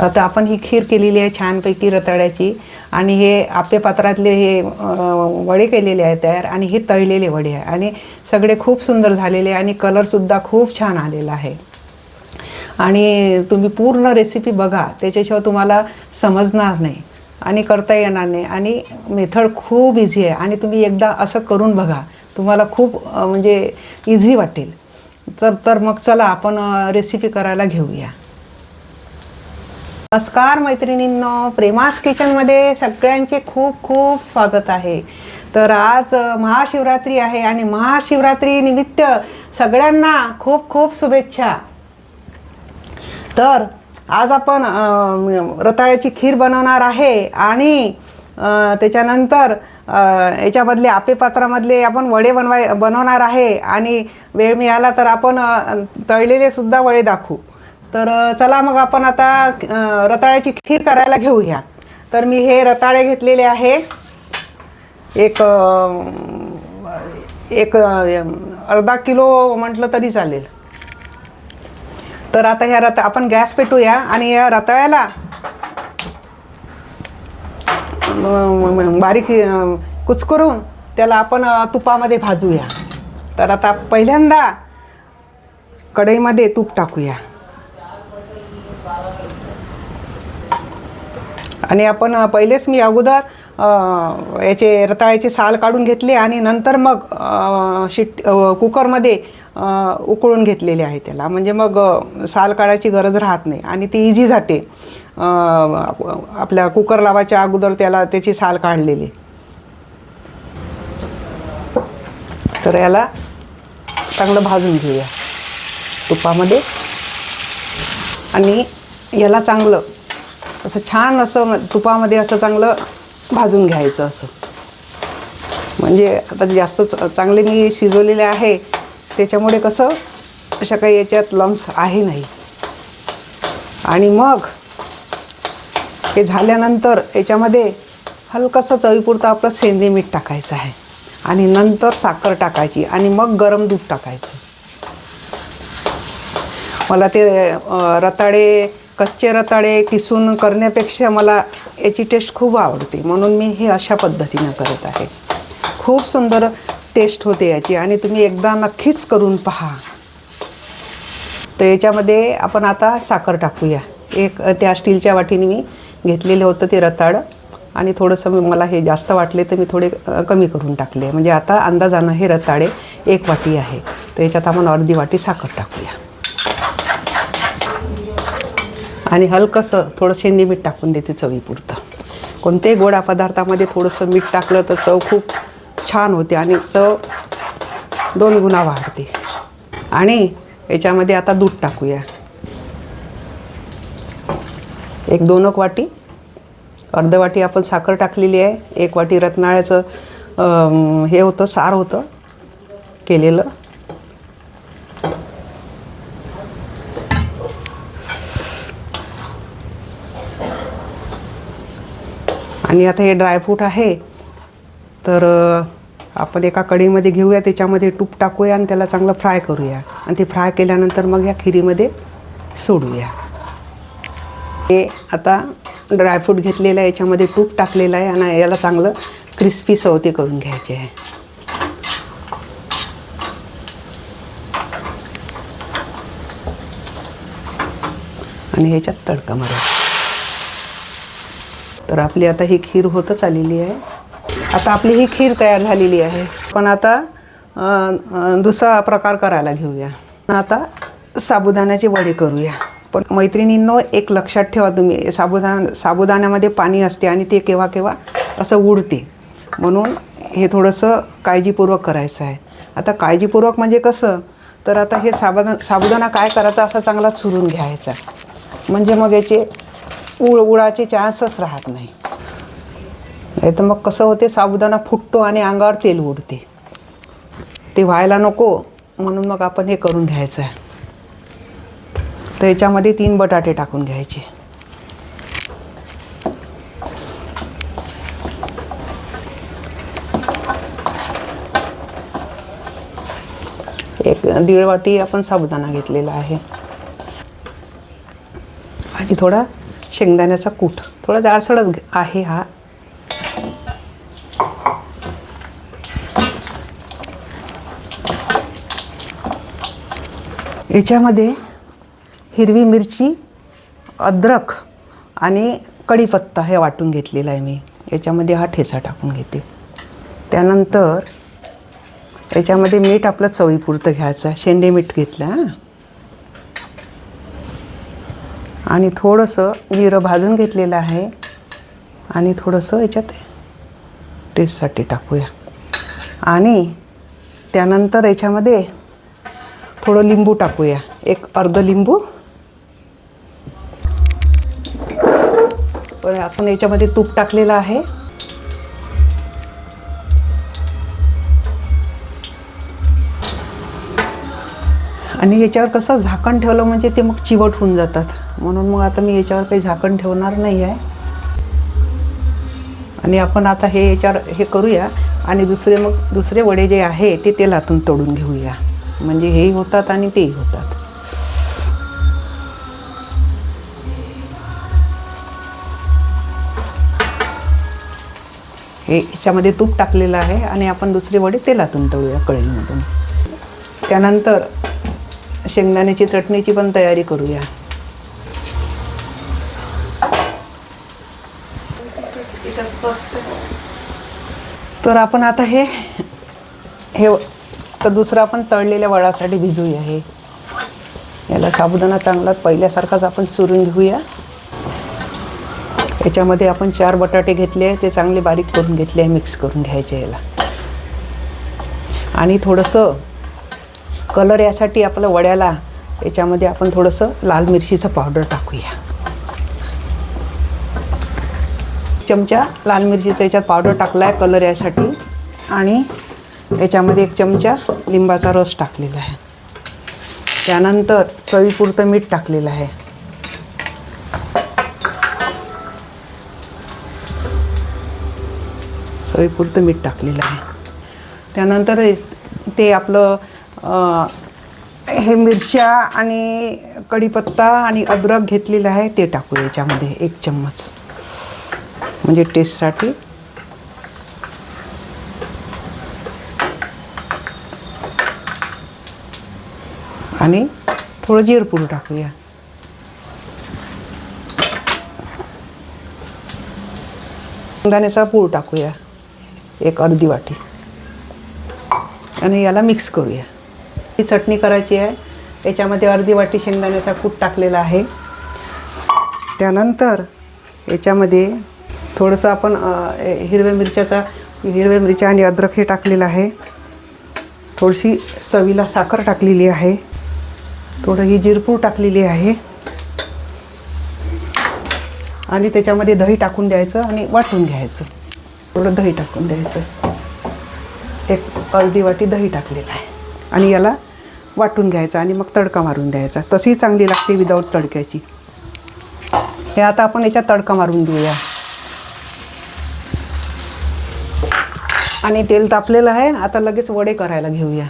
तर आपण ही खीर केलेली आहे छानपैकी रताळ्याची. आणि हे आपे पात्रातले हे वडे केलेले आहे तयार आणि हे तळलेले वडे आहे. आणि सगळे खूप सुंदर झालेले आणि कलरसुद्धा खूप छान आलेला आहे. आणि तुम्ही पूर्ण रेसिपी बघा त्याच्याशिवाय तुम्हाला समजणार नाही आणि करता येणार नाही. आणि मेथड खूप इझी आहे. आणि तुम्ही एकदा असं करून बघा तुम्हाला खूप म्हणजे इझी वाटेल. तर तर मग चला आपण रेसिपी करायला घेऊया. नमस्कार मैत्रिणींनो. प्रेमास किचनमध्ये सगळ्यांचे खूप खूप स्वागत आहे. तर आज महाशिवरात्री आहे आणि महाशिवरात्री निमित्त सगळ्यांना खूप खूप शुभेच्छा. तर आज आपण रताळ्याची खीर बनवणार आहे आणि त्याच्यानंतर याच्यामधले आपे पात्रामधले आपण वडे बनवाय बनवणार आहे आणि वेळ मिळाला तर आपण तळलेले सुद्धा वडे दाखवू. तर चला मग आपण आता रताळ्याची खीर करायला घेऊया. तर मी हे रताळे घेतलेले आहे. एक एक अर्धा किलो म्हटलं तरी चालेल. तर आता ह्या रता आपण गॅस पेटूया आणि या रताळ्याला बारीक अ, कुचकरून त्याला आपण तुपामध्ये भाजूया. तर आता पहिल्यांदा कढईमध्ये तूप टाकूया. आणि आपण पहिलेच मी अगोदर याचे रताळ्याचे साल काढून घेतले आणि नंतर मग शिट कुकरमध्ये उकळून घेतलेले आहे त्याला. म्हणजे मग साल काढायची गरज राहत नाही. आणि ती इझी जाते. आपल्या कुकर लावायच्या अगोदर त्याला त्याची साल काढलेली. तर याला चांगलं भाजून घेऊया. तुपामध्ये. आणि याला चांगलं असं छान असं तुपामध्ये असं चांगलं भाजून घ्यायचं असं. म्हणजे आता जास्त चांगले मी शिजवलेले आहे त्याच्यामुळे कसं अशा काही याच्यात लम्स आहे नाही. आणि मग हे झाल्यानंतर याच्यामध्ये हलकंसं चवीपुरतं आपलं सेंदे मीठ टाकायचं आहे. आणि नंतर साखर टाकायची आणि मग गरम दूध टाकायचं. मला ते रताळे कच्चे रताळे किसून करण्यापेक्षा मला याची टेस्ट खूप आवडते. म्हणून मी हे अशा पद्धतीनं करत आहे. खूप सुंदर टेस्ट होते याची आणि तुम्ही एकदा नक्कीच करून पहा. तर याच्यामध्ये आपण आता साखर टाकूया. एक त्या स्टीलच्या वाटीने मी घेतलेलं होतं ते रताळ आणि थोडंसं मला हे जास्त वाटले तर मी थोडे कमी करून टाकले. म्हणजे आता अंदाजानं हे रताळे एक वाटी आहे. तर याच्यात आपण अर्धी वाटी साखर टाकूया. आणि हलकंसं थोडं शेंदी मीठ टाकून देते चवीपुरतं. कोणत्याही गोडा पदार्थामध्ये थोडंसं मीठ टाकलं तर चव खूप छान होते आणि चव दोन गुणा वाढते. आणि याच्यामध्ये आता दूध टाकूया. एक दोन एक वाटी. अर्ध वाटी आपण साखर टाकलेली आहे. एक वाटी रत्नाळ्याचं हे होतं सार होतं केलेलं. आणि आता हे ड्रायफ्रूट आहे. तर आपण एका कढीमध्ये घेऊया त्याच्यामध्ये तूप टाकूया आणि त्याला चांगलं फ्राय करूया. आणि ते फ्राय केल्यानंतर मग या खिरीमध्ये सोडूया. हे आता ड्रायफ्रूट घेतलेलं आहे याच्यामध्ये तूप टाकलेलं आहे आणि याला चांगलं क्रिस्पी सवती करून घ्यायचे आहे. आणि ह्याच्यात तडका मारायचा तर आपली आता ही खीर होतच आलेली आहे. आता आपली ही खीर तयार झालेली आहे. पण आता दुसरा प्रकार करायला घेऊया. आता साबुदाण्याचे वडे करूया. पण मैत्रिणींनो एक लक्षात ठेवा तुम्ही साबुदाण साबुदाण्यामध्ये पाणी असते आणि ते केव्हा केव्हा असं उडते. म्हणून हे थोडंसं काळजीपूर्वक करायचं आहे. आता काळजीपूर्वक म्हणजे कसं? तर आता हे साबुदा साबुदाणा काय करायचा असा चांगला चुरून घ्यायचा. म्हणजे मग याचे उळ उळाचे चान्सच राहत नाही. नाही तर मग कसं होते साबुदाणा फुटतो आणि अंगावर तेल उडते. ते व्हायला नको म्हणून मग आपण हे करून घ्यायचं आहे. तर याच्यामध्ये तीन बटाटे टाकून घ्यायचे. एक दीड वाटी आपण साबुदाणा घेतलेला आहे. आणि थोडा शेंगदाण्याचा कूट. थोडा जाडसडच आहे हा. याच्यामध्ये हिरवी मिरची अद्रक आणि कढीपत्ता हे वाटून घेतलेला आहे मी. याच्यामध्ये हा ठेचा टाकून घेते. त्यानंतर याच्यामध्ये मीठ आपलं चवीपुरतं घ्यायचं शेंडे मीठ घेतलं हां. आणि थोडंसं जिरं भाजून घेतलेलं आहे. आणि थोडंसं याच्यात टेस्टसाठी टाकूया. आणि त्यानंतर याच्यामध्ये थोडं लिंबू टाकूया. एक अर्ध लिंबू. पण आपण याच्यामध्ये तूप टाकलेलं आहे. आणि याच्यावर कसं झाकण ठेवलं म्हणजे ते मग चिवट होऊन जातात. म्हणून मग आता मी याच्यावर काही झाकण ठेवणार नाही आहे. आणि आपण आता हे याच्यावर हे करूया. आणि दुसरे मग दुसरे वडे जे आहे ते तेलातून तळून घेऊया. म्हणजे हेही होतात आणि तेही होतात. हे याच्यामध्ये तूप टाकलेलं आहे आणि आपण दुसरे वडे तेलातून तळूया कळीमधून त्यानंतर शेंगदाण्याची चटणीची पण तयारी करूया. तर आपण आता हे हे तर दुसरं आपण तळलेल्या वडासाठी भिजूया हे. याला साबुदाणा चांगला पहिल्यासारखाच आपण चुरून घेऊया. याच्यामध्ये आपण चार बटाटे घेतले आहे ते चांगले बारीक करून घेतले आहे मिक्स करून घ्यायचे याला. आणि थोडंसं कलर यासाठी आपलं वड्याला याच्यामध्ये आपण थोडंसं लाल मिरचीचं पावडर टाकूया. चमचा लाल मिरचीचं याच्यात पावडर टाकला आहे कलर यासाठी. आणि याच्यामध्ये एक चमचा लिंबाचा रस टाकलेला आहे. त्यानंतर चवीपुरतं मीठ टाकलेलं आहे. चवीपुरतं मीठ टाकलेलं आहे. त्यानंतर ते आपलं हे मिरच्या आणि कढीपत्ता आणि अद्रक घेतलेलं आहे ते टाकू याच्यामध्ये एक चम्मच. म्हणजे टेस्टसाठी आणि थोडं जिरपूर टाकूया. शेंगदाण्याचा पूळ टाकूया एक अर्धी वाटी. आणि याला मिक्स करूया. ही चटणी करायची आहे. याच्यामध्ये अर्धी वाटी शेंगदाण्याचा कूट टाकलेला आहे. त्यानंतर याच्यामध्ये थोडंसं आपण हिरव्या मिरच्याचा हिरव्या मिरच्या आणि अद्रक हे टाकलेलं आहे. थोडीशी चवीला साखर टाकलेली आहे. थोडं ही जिरपूड टाकलेली आहे. आणि त्याच्यामध्ये दही टाकून द्यायचं आणि वाटून घ्यायचं. थोडं दही टाकून द्यायचं. एक अर्धी वाटी दही टाकलेलं आहे. आणि याला वाटून घ्यायचा आणि मग तडका मारून द्यायचा. तशीही चांगली लागते विदाऊट तडक्याची. हे आता आपण याच्यात तडका मारून देऊया आणि तेल तापलेलं आहे. आता लगेच वडे करायला घेऊया.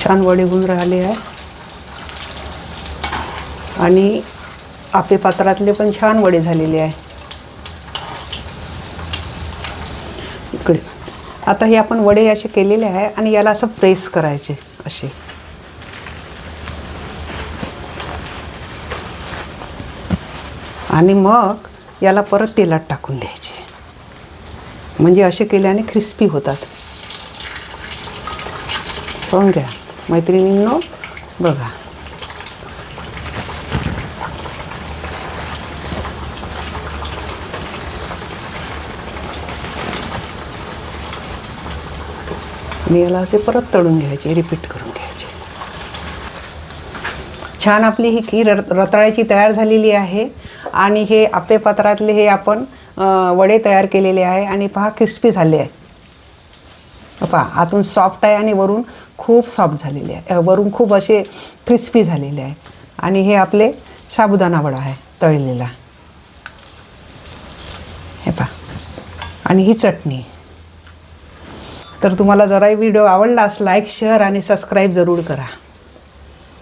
छान वडे होऊन राहिले आहे. आणि आपे पात्रातले पण छान वडे झालेले आहे. इकडे. आता हे आपण वडे असे केलेले आहे आणि याला असं प्रेस करायचे असे. आणि मग याला परत तेलात टाकून द्यायचे. म्हणजे असे केल्याने क्रिस्पी होतात. पाहून घ्या मैत्रिणींनो बघा आणि याला असे परत तळून घ्यायचे रिपीट करून घ्यायचे छान आपली ही खीर रताळ्याची तयार झालेली आहे आणि हे आपे पात्रातले हे आपण वडे तयार केलेले आहे आणि पहा क्रिस्पी झाले आहे पहा आतून सॉफ्ट आहे आणि वरून खूप सॉफ्ट झालेले आहे. वरून खूप असे क्रिस्पी झालेले आहे. आणि हे आपले साबुदाणा वडा आहे तळलेला. हे पा आणि ही चटणी. तर तुम्हाला जराही व्हिडिओ आवडला असला लाईक शेअर आणि सबस्क्राईब जरूर करा.